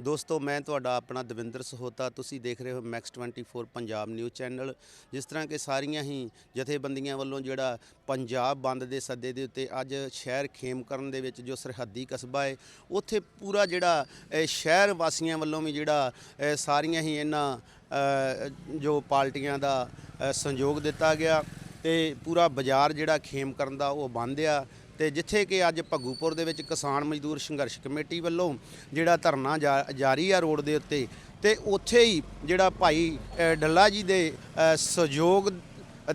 ਦੋਸਤੋ, ਮੈਂ ਤੁਹਾਡਾ ਆਪਣਾ ਦਵਿੰਦਰ ਸਹੋਤਾ। ਤੁਸੀਂ ਦੇਖ ਰਹੇ ਹੋ ਮੈਕਸ 24 ਪੰਜਾਬ ਨਿਊਜ਼ ਚੈਨਲ ਜਿਸ ਤਰ੍ਹਾਂ ਕਿ ਸਾਰੀਆਂ ਹੀ ਜਥੇਬੰਦੀਆਂ ਵੱਲੋਂ ਜਿਹੜਾ ਪੰਜਾਬ ਬੰਦ ਦੇ ਸੱਦੇ ਦੇ ਉੱਤੇ ਅੱਜ ਸ਼ਹਿਰ ਖੇਮਕਰਨ ਦੇ ਵਿੱਚ ਜੋ ਸਰਹੱਦੀ ਕਸਬਾ ਹੈ ਉੱਥੇ ਪੂਰਾ ਜਿਹੜਾ ਸ਼ਹਿਰ ਵਾਸੀਆਂ ਵੱਲੋਂ ਵੀ ਜਿਹੜਾ ਸਾਰੀਆਂ ਹੀ ਇਹਨਾਂ ਜੋ ਪਾਰਟੀਆਂ ਦਾ ਸੰਯੋਗ ਦਿੱਤਾ ਗਿਆ ਤੇ ਪੂਰਾ ਬਾਜ਼ਾਰ ਜਿਹੜਾ ਖੇਮ ਕਰਨ ਦਾ ਉਹ ਬੰਦ ਆ। ਤੇ ਜਿੱਥੇ ਕਿ ਅੱਜ ਭੱਗੂਪੁਰ ਦੇ ਵਿੱਚ ਕਿਸਾਨ ਮਜ਼ਦੂਰ ਸੰਘਰਸ਼ ਕਮੇਟੀ ਵੱਲੋਂ ਜਿਹੜਾ ਧਰਨਾ ਜਾ- ਜਾਰੀ ਆ ਰੋਡ ਦੇ ਉੱਤੇ ਤੇ ਉੱਥੇ ਹੀ ਜਿਹੜਾ ਭਾਈ ਡੱਲਾ ਜੀ ਦੇ ਸਹਿਯੋਗ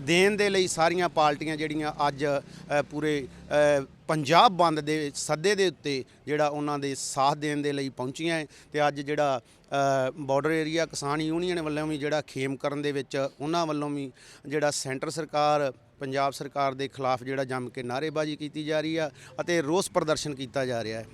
ਦੇਣ ਦੇ ਲਈ ਸਾਰੀਆਂ ਪਾਰਟੀਆਂ ਜਿਹੜੀਆਂ ਅੱਜ ਪੂਰੇ ਪੰਜਾਬ ਬੰਦ ਦੇ ਸੱਦੇ ਦੇ ਉੱਤੇ ਜਿਹੜਾ ਉਹਨਾਂ ਦੇ ਸਾਥ ਦੇਣ ਦੇ ਲਈ ਪਹੁੰਚੀਆਂ ਹੈ ਤੇ ਅੱਜ ਜਿਹੜਾ ਬਾਰਡਰ ਏਰੀਆ ਕਿਸਾਨ ਯੂਨੀਅਨ ਵੱਲੋਂ ਵੀ ਜਿਹੜਾ ਖੇਮ ਕਰਨ ਦੇ ਵਿੱਚ ਉਹਨਾਂ ਵੱਲੋਂ ਵੀ ਜਿਹੜਾ ਸੈਂਟਰ ਸਰਕਾਰ ਪੰਜਾਬ ਸਰਕਾਰ ਦੇ ਖਿਲਾਫ ਜਿਹੜਾ ਜੰਮ ਕੇ ਨਾਅਰੇਬਾਜ਼ੀ ਕੀਤੀ ਜਾ ਰਹੀ ਆ ਅਤੇ ਰੋਸ ਪ੍ਰਦਰਸ਼ਨ ਕੀਤਾ ਜਾ ਰਿਹਾ ਹੈ।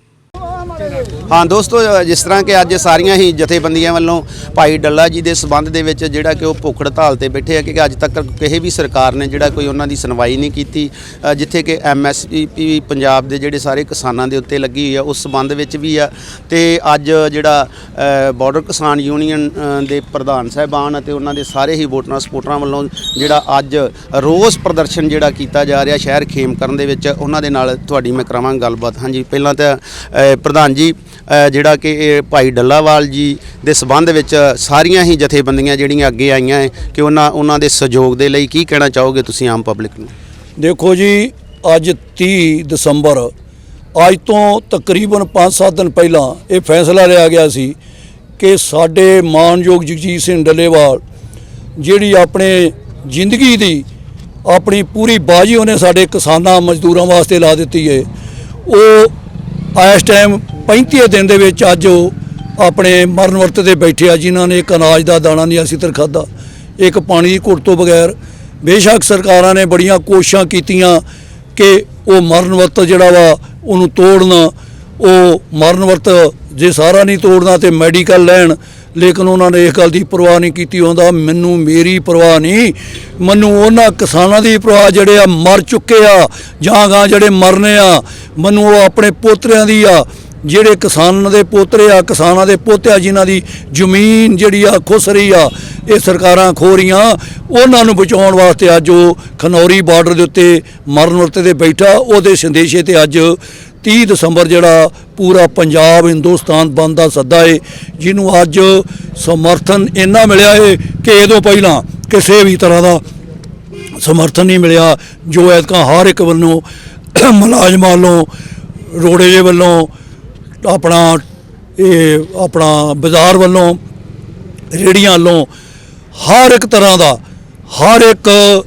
ਹਾਂ ਦੋਸਤੋ ਜਿਸ ਤਰ੍ਹਾਂ ਕਿ ਅੱਜ ਸਾਰੀਆਂ ਹੀ ਜਥੇਬੰਦੀਆਂ ਵੱਲੋਂ ਭਾਈ ਡੱਲਾ ਜੀ ਦੇ ਸਬੰਧ ਦੇ ਵਿੱਚ ਜਿਹੜਾ ਕਿ ਉਹ ਭੁੱਖੜ ਹੜਤਾਲ ਤੇ ਬੈਠੇ ਆ ਕਿ ਅੱਜ ਤੱਕ ਕਿਸੇ ਵੀ ਸਰਕਾਰ ਨੇ ਜਿਹੜਾ ਕੋਈ ਉਹਨਾਂ ਦੀ ਸੁਣਵਾਈ ਨਹੀਂ ਕੀਤੀ ਜਿੱਥੇ ਕਿ ਐਮਐਸਪੀ ਪੰਜਾਬ ਦੇ ਜਿਹੜੇ ਸਾਰੇ ਕਿਸਾਨਾਂ ਦੇ ਉੱਤੇ ਲੱਗੀ ਹੋਈ ਆ ਉਸ ਸਬੰਧ ਵਿੱਚ ਵੀ ਆ। ਤੇ ਅੱਜ ਜਿਹੜਾ ਅ, ਬਾਰਡਰ ਕਿਸਾਨ ਯੂਨੀਅਨ ਦੇ ਪ੍ਰਧਾਨ ਸਾਹਿਬਾਨ ਅਤੇ ਉਹਨਾਂ ਦੇ ਸਾਰੇ ਹੀ ਵੋਟਰਾਂ ਸਪੋਰਟਰਾਂ ਵੱਲੋਂ ਜਿਹੜਾ ਅੱਜ ਰੋਸ ਪ੍ਰਦਰਸ਼ਨ ਜਿਹੜਾ ਕੀਤਾ ਜਾ ਰਿਹਾ ਸ਼ਹਿਰ ਖੇਮਕਰਨ ਦੇ ਵਿੱਚ ਉਹਨਾਂ ਦੇ ਨਾਲ ਤੁਹਾਡੀ ਮੈਂ ਕਰਾਵਾਂਗਾ ਗੱਲਬਾਤ। ਹਾਂਜੀ ਪਹਿਲਾਂ ਤਾਂ ਪ੍ਰਧਾਨ ਜੀ ਜਿਹੜਾ ਕਿ ਇਹ ਭਾਈ ਡੱਲਾਵਾਲ ਜੀ ਦੇ ਸਬੰਧ ਵਿੱਚ ਸਾਰੀਆਂ ਹੀ ਜਥੇਬੰਦੀਆਂ ਜਿਹੜੀਆਂ ਅੱਗੇ ਆਈਆਂ ਹੈ, ਕਿ ਉਹਨਾਂ ਉਹਨਾਂ ਦੇ ਸਹਿਯੋਗ ਦੇ ਲਈ ਕੀ ਕਹਿਣਾ ਚਾਹੋਗੇ ਤੁਸੀਂ ਆਮ ਪਬਲਿਕ ਨੂੰ? ਦੇਖੋ ਜੀ, ਅੱਜ 30 ਦਸੰਬਰ, ਅੱਜ ਤੋਂ ਤਕਰੀਬਨ 5-7 ਦਿਨ ਪਹਿਲਾਂ ਇਹ ਫੈਸਲਾ ਲਿਆ ਗਿਆ ਸੀ ਕਿ ਸਾਡੇ ਮਾਨਯੋਗ ਜਗਜੀਤ ਸਿੰਘ ਡੱਲੇਵਾਲ, ਜਿਹੜੀ ਆਪਣੇ ਜ਼ਿੰਦਗੀ ਦੀ ਆਪਣੀ ਪੂਰੀ ਬਾਜੀ ਉਹਨੇ ਸਾਡੇ ਕਿਸਾਨਾਂ ਮਜ਼ਦੂਰਾਂ ਵਾਸਤੇ ਲਾ ਦਿੱਤੀ ਹੈ ਉਹ ਇਸ ਟਾਈਮ 35 ਦਿਨ ਦੇ ਵਿੱਚ ਅੱਜ ਉਹ ਆਪਣੇ ਮਰਨ ਵਰਤ ਤੇ ਬੈਠੇ ਆ, ਜਿਨ੍ਹਾਂ ਨੇ ਇੱਕ ਅਨਾਜ ਦਾ ਦਾਣਾ ਨਹੀਂ ਅਸੀਂ ਤਰ ਖਾਦਾ ਇੱਕ ਪਾਣੀ ਦੀ ਘੁੱਟ ਤੋਂ ਬਗੈਰ ਬੇਸ਼ੱਕ ਸਰਕਾਰਾਂ ਨੇ ਬੜੀਆਂ ਕੋਸ਼ਿਸ਼ਾਂ ਕੀਤੀਆਂ ਕਿ ਉਹ ਮਰਨ ਵਰਤ ਜਿਹੜਾ ਵਾ, ਉਹਨੂੰ ਤੋੜਨਾ। ਉਹ ਮਰਨ ਵਰਤ ਜੇ ਸਾਰਾ ਨਹੀਂ ਤੋੜਨਾ ਤੇ ਮੈਡੀਕਲ ਲੈਣ, ਲੇਕਿਨ ਉਹਨਾਂ ਨੇ ਇਸ ਗੱਲ ਦੀ ਪਰਵਾਹ ਨਹੀਂ ਕੀਤੀ। ਹੁੰਦਾ ਮੈਨੂੰ ਮੇਰੀ ਪਰਵਾਹ ਨਹੀਂ, ਮੈਨੂੰ ਉਹਨਾਂ ਕਿਸਾਨਾਂ ਦੀ ਪਰਵਾਹ ਜਿਹੜੇ ਆ, ਮਰ ਚੁੱਕੇ ਆ, ਜਾਂ ਗਾਂ ਜਿਹੜੇ ਮਰਨੇ ਆ ਮੈਨੂੰ ਉਹ ਆਪਣੇ ਪੋਤਰਿਆਂ ਦੀ ਆ, ਜਿਹੜੇ ਕਿਸਾਨਾਂ ਦੇ ਪੋਤਰੇ ਆ, ਕਿਸਾਨਾਂ ਦੇ ਪੋਤਿਆ ਜਿਨ੍ਹਾਂ ਦੀ ਜ਼ਮੀਨ ਜਿਹੜੀ ਆ, ਖੁੱਸ ਰਹੀ ਆ, ਇਹ ਸਰਕਾਰਾਂ ਖੋ ਰਹੀਆਂ ਉਹਨਾਂ ਨੂੰ ਬਚਾਉਣ ਵਾਸਤੇ ਅੱਜ ਉਹ ਖਨੌਰੀ ਬਾਰਡਰ ਦੇ ਉੱਤੇ ਮਰਨ ਵਰਤੇ ਤੇ ਬੈਠਾ, ਉਹਦੇ ਸੰਦੇਸ਼ੇ ਤੇ ਅੱਜ 30 ਦਸੰਬਰ ਜਿਹੜਾ ਪੂਰਾ ਪੰਜਾਬ ਹਿੰਦੁਸਤਾਨ ਬੰਦ ਦਾ ਸੱਦਾ ਏ, ਜਿਹਨੂੰ ਅੱਜ ਸਮਰਥਨ ਇੰਨਾ ਮਿਲਿਆ ਏ ਕਿ ਇਹਦੋਂ ਪਹਿਲਾਂ ਕਿਸੇ ਵੀ ਤਰ੍ਹਾਂ ਦਾ ਸਮਰਥਨ ਨਹੀਂ ਮਿਲਿਆ, ਜੋ ਐਤਕਾਂ ਹਰ ਇੱਕ ਵੱਲੋਂ ਮੁਲਾਜ਼ਮਾਂ ਵੱਲੋਂ, ਰੋੜੇ ਵੱਲੋਂ, ਆਪਣਾ ਇਹ ਆਪਣਾ ਬਾਜ਼ਾਰ ਵੱਲੋਂ ਰੇੜੀਆਂ ਵੱਲੋਂ, ਹਰ ਇੱਕ ਤਰ੍ਹਾਂ ਦਾ, ਹਰ ਇੱਕ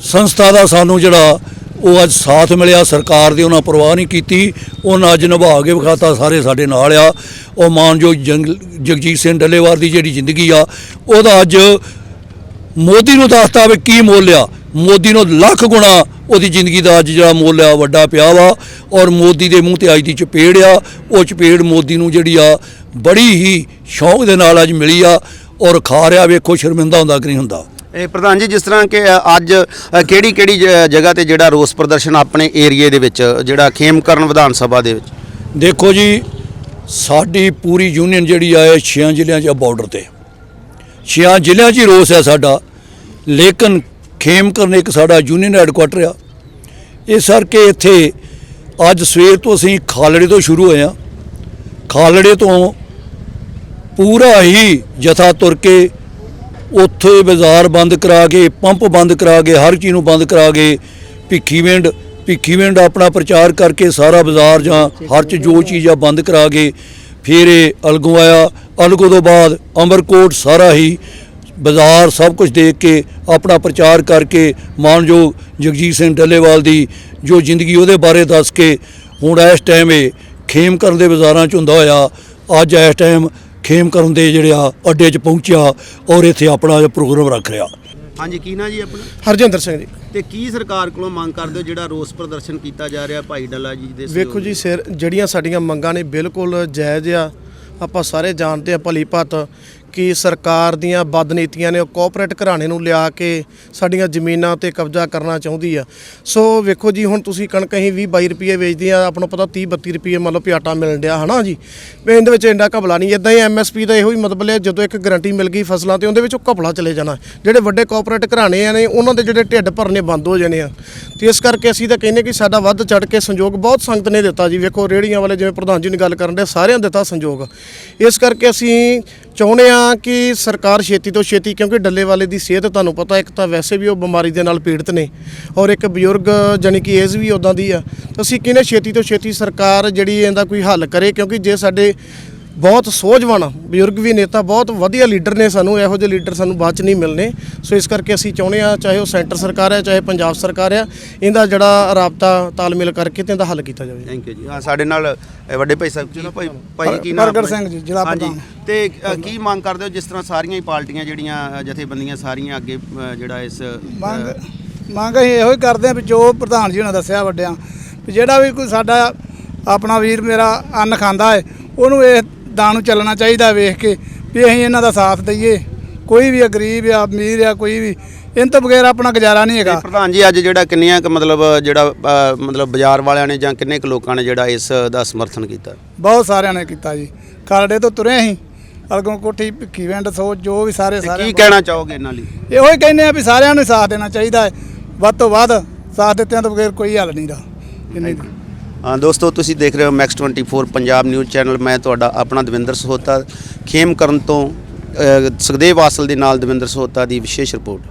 ਸੰਸਥਾ ਦਾ ਸਾਨੂੰ ਜਿਹੜਾ ਉਹ ਅੱਜ ਸਾਥ ਮਿਲਿਆ, ਸਰਕਾਰ ਦੀ ਉਹਨਾਂ ਪਰਵਾਹ ਨਹੀਂ ਕੀਤੀ, ਉਹਨਾਂ ਅੱਜ ਨਿਭਾ ਕੇ ਵਿਖਾਤਾ ਸਾਰੇ ਸਾਡੇ ਨਾਲ ਆ। ਉਹ ਮਾਨਯੋਗ ਜੰਗ- ਜਗਜੀਤ ਸਿੰਘ ਡੱਲੇਵਾਲ ਦੀ ਜਿਹੜੀ ਜ਼ਿੰਦਗੀ ਆ, ਉਹਦਾ ਅੱਜ ਮੋਦੀ ਨੂੰ ਦੱਸਤਾ ਵੀ ਕੀ ਮੁੱਲ ਆ। ਮੋਦੀ ਨੂੰ ਲੱਖ ਗੁਣਾ ਉਹਦੀ ਜ਼ਿੰਦਗੀ ਦਾ ਅੱਜ ਜਿਹੜਾ ਮੁੱਲ ਆ ਵੱਡਾ ਪਿਆ ਵਾ ਔਰ ਮੋਦੀ ਦੇ ਮੂੰਹ ਤੇ ਅੱਜ ਦੀ ਚਪੇੜ ਆ। ਉਹ ਚਪੇੜ ਮੋਦੀ ਨੂੰ ਜਿਹੜੀ ਆ ਬੜੀ ਹੀ ਸ਼ੌਂਕ ਦੇ ਨਾਲ ਅੱਜ ਮਿਲੀ ਆ ਔਰ ਖਾ ਰਿਹਾ ਵੇਖੋ ਸ਼ਰਮਿੰਦਾ ਹੁੰਦਾ ਕਿ ਨਹੀਂ ਹੁੰਦਾ। ਇਹ ਪ੍ਰਧਾਨ ਜੀ ਜਿਸ ਤਰ੍ਹਾਂ ਕਿ ਅੱਜ ਕਿਹੜੀ ਕਿਹੜੀ ਜਗ੍ਹਾ ਤੇ ਜਿਹੜਾ ਰੋਸ ਪ੍ਰਦਰਸ਼ਨ ਆਪਣੇ ਏਰੀਏ ਦੇ ਵਿੱਚ ਜਿਹੜਾ ਖੇਮਕਰਨ ਵਿਧਾਨ ਸਭਾ ਦੇ ਵਿੱਚ? ਦੇਖੋ ਜੀ ਸਾਡੀ ਪੂਰੀ ਯੂਨੀਅਨ ਜਿਹੜੀ ਆ ਇਹ ਛਿਆਂ ਜ਼ਿਲ੍ਹਿਆਂ 'ਚ ਬਾਰਡਰ ਤੇ। ਛਿਆਂ ਜ਼ਿਲ੍ਹਿਆਂ 'ਚ ਹੀ ਰੋਸ ਹੈ ਸਾਡਾ। ਲੇਕਿਨ ਖੇਮਕਰਨ ਇੱਕ ਸਾਡਾ ਯੂਨੀਅਨ ਹੈੱਡਕੁਆਟਰ ਆ। ਇਸ ਕਰਕੇ ਇੱਥੇ ਅੱਜ ਸਵੇਰ ਤੋਂ ਅਸੀਂ ਖਾਲੜੇ ਤੋਂ ਸ਼ੁਰੂ ਹੋਏ ਆ। ਖਾਲੜੇ ਤੋਂ ਪੂਰਾ ਹੀ ਜਥਾ ਤੁਰ ਕੇ ਉੱਥੇ ਬਾਜ਼ਾਰ ਬੰਦ ਕਰਾ ਕੇ, ਪੰਪ ਬੰਦ ਕਰਾ ਕੇ, ਹਰ ਚੀਜ਼ ਨੂੰ ਬੰਦ ਕਰਾ ਕੇ ਭਿੱਖੀਵਿੰਡ ਭਿੱਖੀਵਿੰਡ ਆਪਣਾ ਪ੍ਰਚਾਰ ਕਰਕੇ ਸਾਰਾ ਬਾਜ਼ਾਰ ਜਾਂ ਹਰ ਚ ਜੋ ਚੀਜ਼ ਆ ਬੰਦ ਕਰਾ ਕੇ ਫਿਰ ਇਹ ਅਲਗੋਂ ਆਇਆ। ਅਲਗੋਂ ਤੋਂ ਬਾਅਦ ਅਮਰਕੋਟ ਸਾਰਾ ਹੀ ਬਾਜ਼ਾਰ ਸਭ ਕੁਝ ਦੇਖ ਕੇ ਆਪਣਾ ਪ੍ਰਚਾਰ ਕਰਕੇ ਮਾਨਯੋਗ ਜਗਜੀਤ ਸਿੰਘ ਡੱਲੇਵਾਲ ਦੀ ਜੋ ਜ਼ਿੰਦਗੀ ਉਹਦੇ ਬਾਰੇ ਦੱਸ ਕੇ ਹੁਣ ਇਸ ਟਾਈਮ ਇਹ ਖੇਮ ਕਰਨ ਦੇ ਬਾਜ਼ਾਰਾਂ 'ਚ ਹੁੰਦਾ ਹੋਇਆ ਅੱਜ ਇਸ ਟਾਈਮ ਖੇਮ ਕਰਨ ਦੇ ਜਿਹੜੇ ਆ ਅੱਡੇ 'ਚ ਪਹੁੰਚਿਆ ਔਰ ਇੱਥੇ ਆਪਣਾ ਪ੍ਰੋਗਰਾਮ ਰੱਖ ਰਿਹਾ। ਹਾਂਜੀ ਕੀ ਨਾ ਜੀ ਆਪਣਾ? ਹਰਜਿੰਦਰ ਸਿੰਘ ਜੀ। ਤੇ ਕੀ ਸਰਕਾਰ ਕੋਲੋਂ ਮੰਗ ਕਰਦੇ ਹੋ ਜਿਹੜਾ ਰੋਸ ਪ੍ਰਦਰਸ਼ਨ ਕੀਤਾ ਜਾ ਰਿਹਾ ਭਾਈ ਡੱਲਾ ਜੀ ਦੇ ਵੇਖੋ ਜੀ ਸਿਰ ਜਿਹੜੀਆਂ ਸਾਡੀਆਂ ਮੰਗਾਂ ਨੇ ਬਿਲਕੁਲ ਜਾਇਜ਼ ਆ। ਆਪਾਂ ਸਾਰੇ ਜਾਣਦੇ ਆ ਭਲੀ ਭਾਤ ਕਿ ਸਰਕਾਰ ਦੀਆਂ ਬਦਨੀਤੀਆਂ ਨੇ ਉਹ ਕੋਆਪਰੇਟ ਘਰਾਣੇ ਨੂੰ ਲਿਆ ਕੇ ਸਾਡੀਆਂ ਜ਼ਮੀਨਾਂ ਤੇ ਕਬਜ਼ਾ ਕਰਨਾ ਚਾਹੁੰਦੀ ਆ। ਸੋ ਵੇਖੋ ਜੀ, ਹੁਣ ਤੁਸੀਂ ਕਣਕ ਅਸੀਂ 20 22 ਰੁਪਏ ਵੇਚਦੇ ਆ, ਆਪਾਂ ਨੂੰ ਪਤਾ 30 32 ਰੁਪਏ ਮਤਲਬ ਪਿਆਟਾ ਵੀ ਆਟਾ ਮਿਲਣ ਡਿਆ, ਹਨਾ ਜੀ? ਇਹਦੇ ਵਿੱਚ ਇੰਨਾ ਘਪਲਾ ਨਹੀਂ ਇਦਾਂ ਹੀ ਐਮਐਸਪੀ ਦਾ ਇਹੋ ਹੀ ਮਤਲਬ ਹੈ, ਜਦੋਂ ਇੱਕ ਗਾਰੰਟੀ ਮਿਲ ਗਈ ਫਸਲਾਂ ਤੇ ਉਹਦੇ ਵਿੱਚ ਉਹ ਘਪਲਾ ਚਲੇ ਜਾਣਾ। ਜਿਹੜੇ ਵੱਡੇ ਕੋਆਪਰੇਟ ਘਰਾਣੇ ਆ ਨੇ, ਉਹਨਾਂ ਦੇ ਜਿਹੜੇ ਢਿੱਡ ਭਰਨੇ ਬੰਦ ਹੋ ਜਾਣੇ ਆ। ਤੇ ਇਸ ਕਰਕੇ ਅਸੀਂ ਤਾਂ ਕਹਿੰਦੇ ਕਿ ਸਾਡਾ ਵੱਧ ਚੜ ਕੇ ਸੰਯੋਗ ਬਹੁਤ ਸੰਗਤ ਨੇ ਦਿੱਤਾ ਜੀ। ਵੇਖੋ ਰੇੜੀਆਂ ਵਾਲੇ ਜਿਵੇਂ ਪ੍ਰਧਾਨ ਜੀ ਨੇ ਗੱਲ ਕਰਨ ਦੇ ਸਾਰਿਆਂ ਦਿੱਤਾ ਸੰਯੋਗ। ਇਸ ਕਰਕੇ ਅਸੀਂ ਚਾਹੁੰਦੇ ਆ ਕਿ ਸਰਕਾਰ ਛੇਤੀ ਤੋਂ ਛੇਤੀ, ਕਿਉਂਕਿ ਡੱਲੇ ਵਾਲੇ ਦੀ ਸਿਹਤ ਤੁਹਾਨੂੰ ਪਤਾ, ਇੱਕ ਤਾਂ ਵੈਸੇ ਵੀ ਉਹ ਬਿਮਾਰੀ ਦੇ ਨਾਲ ਪੀੜਤ ਨੇ ਔਰ ਇੱਕ ਬਜ਼ੁਰਗ ਜਾਣੀ ਕਿ ਏਜ ਵੀ ਉਦਾਂ ਦੀ ਆ, ਤਾਂ ਅਸੀਂ ਕਹਿੰਦੇ ਛੇਤੀ ਤੋਂ ਛੇਤੀ ਸਰਕਾਰ ਜਿਹੜੀ ਇਹਦਾ ਕੋਈ ਹੱਲ ਕਰੇ, ਕਿਉਂਕਿ ਜੇ ਸਾਡੇ ਬਹੁਤ ਸੋਝਵਾਨ ਬਜ਼ੁਰਗ ਵੀ ਨੇਤਾ ਬਹੁਤ ਵਧੀਆ ਲੀਡਰ ਨੇ ਸਾਨੂੰ ਇਹੋ ਜਿਹੇ ਲੀਡਰ ਸਾਨੂੰ ਬਾਅਦ ਚ ਨਹੀਂ ਮਿਲਨੇ ਸੋ ਇਸ ਕਰਕੇ ਅਸੀਂ ਚਾਹੁੰਦੇ ਆ ਚਾਹੇ ਉਹ ਸੈਂਟਰ ਸਰਕਾਰ ਹੈ ਚਾਹੇ ਪੰਜਾਬ ਸਰਕਾਰ ਆ ਇਹਦਾ ਜਿਹੜਾ ਰਾਬਤਾ ਤਾਲਮੇਲ ਕਰਕੇ ਤੇ ਇਹਦਾ ਹੱਲ ਕੀਤਾ ਜਾਵੇ ਥੈਂਕ ਯੂ ਜੀ ਹਾਂ ਸਾਡੇ ਨਾਲ ਇਹ ਵੱਡੇ ਭਾਈ ਸਾਹਿਬ ਚਲੋ ਭਾਈ ਭਾਈ ਕੀ ਨਾਮ ਪ੍ਰਗਟ? ਸਿੰਘ ਜੀ, ਜ਼ਿਲ੍ਹਾ ਪ੍ਰਧਾਨ। ਤੇ ਅ, ਕੀ ਮੰਗ ਕਰਦੇ ਹੋ ਜਿਸ ਤਰ੍ਹਾਂ ਸਾਰੀਆਂ ਹੀ ਪਾਰਟੀਆਂ ਜਿਹੜੀਆਂ ਅ, ਜਥੇਬੰਦੀਆਂ ਸਾਰੀਆਂ ਅੱਗੇ ਅ, ਜਿਹੜਾ ਇਸ ਅ, ਮੰਗ ਮੰਗ ਅਸੀਂ ਇਹੋ ਹੀ ਕਰਦੇ ਹਾਂ ਵੀ ਜੋ ਪ੍ਰਧਾਨ ਜੀ ਨੇ ਦੱਸਿਆ ਵੱਡਿਆਂ ਵੀ ਜਿਹੜਾ ਵੀ ਕੋਈ ਸਾਡਾ ਆਪਣਾ ਵੀਰ ਮੇਰਾ ਅੰਨ ਖਾਂਦਾ ਹੈ ਉਹਨੂੰ ਇਹ ਦਾਂ ਨੂੰ ਚੱਲਣਾ ਚਾਹੀਦਾ ਵੇਖ ਕੇ ਵੀ ਅਸੀਂ ਇਹਨਾਂ ਦਾ ਸਾਥ ਦਈਏ। ਕੋਈ ਵੀ ਗਰੀਬ ਆ ਅਮੀਰ ਆ ਕੋਈ ਵੀ ਇਹਨਾਂ ਤੋਂ ਬਗੈਰ ਆਪਣਾ ਗੁਜ਼ਾਰਾ ਨਹੀਂ ਹੈਗਾ। ਪ੍ਰਧਾਨ ਜੀ ਅੱਜ ਜਿਹੜਾ ਕਿੰਨੀਆਂ ਕੁ ਮਤਲਬ ਜਿਹੜਾ ਮਤਲਬ ਬਾਜ਼ਾਰ ਵਾਲਿਆਂ ਨੇ ਜਾਂ ਕਿੰਨੇ ਕੁ ਲੋਕਾਂ ਨੇ ਜਿਹੜਾ ਇਸ ਦਾ ਸਮਰਥਨ ਕੀਤਾ? ਬਹੁਤ ਸਾਰਿਆਂ ਨੇ ਕੀਤਾ ਜੀ। ਖਾਲੜੇ ਤੋਂ ਤੁਰੇ ਅਸੀਂ। ਅਲਗੋਂ ਕੋਠੀ ਭਿੱਖੀ ਵੰਡ ਸੋ ਜੋ ਵੀ ਸਾਰੇ ਸਾਰੇ ਕੀ ਕਹਿਣਾ ਚਾਹੋਗੇ ਇਹਨਾਂ ਲਈ? ਇਹੋ ਹੀ ਕਹਿੰਦੇ ਆ ਵੀ ਸਾਰਿਆਂ ਨੂੰ ਸਾਥ ਦੇਣਾ ਚਾਹੀਦਾ ਹੈ। ਵੱਧ ਤੋਂ ਵੱਧ ਸਾਥ ਦਿੱਤਿਆਂ ਤੋਂ ਬਗੈਰ ਕੋਈ ਹੱਲ ਨਹੀਂ ਦਾ ਹਾਂ, ਦੋਸਤੋ, ਤੁਸੀਂ ਦੇਖ ਰਹੇ ਹੋ ਮੈਕਸ 24 ਪੰਜਾਬ ਨਿਊਜ਼ ਚੈਨਲ ਮੈਂ ਤੁਹਾਡਾ ਆਪਣਾ ਦਵਿੰਦਰ ਸਹੋਤਾ। ਖੇਮ ਕਰਨ ਤੋਂ ਸੁਖਦੇਵ ਆਸਲ ਦੇ ਨਾਲ ਦਵਿੰਦਰ ਸਹੋਤਾ ਦੀ ਵਿਸ਼ੇਸ਼ ਰਿਪੋਰਟ।